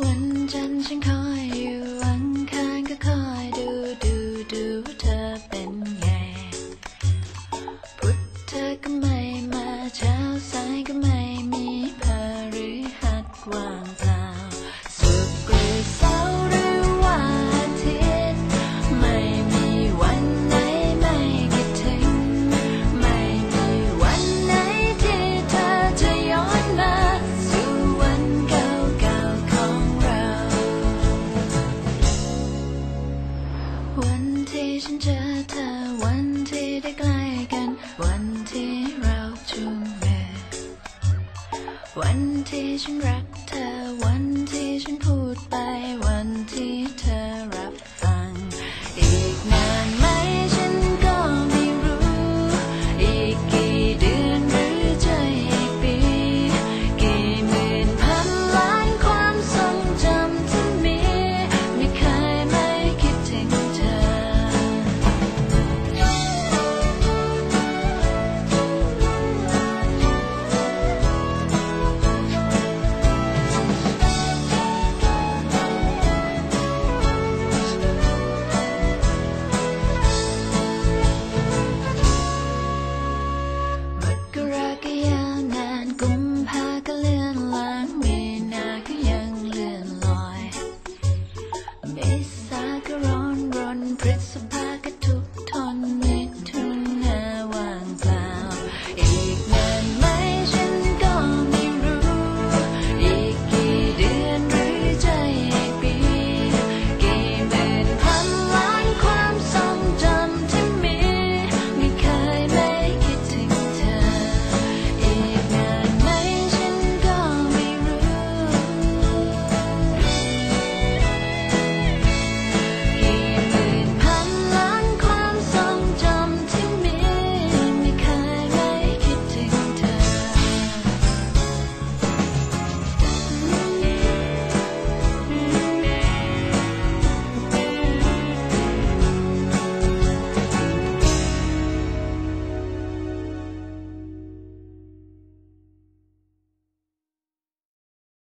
วันจันทร์ฉันขอ วันที่ได้ใกล้กัน วันที่เราจูงมือวันที่ฉันรักเธอวัน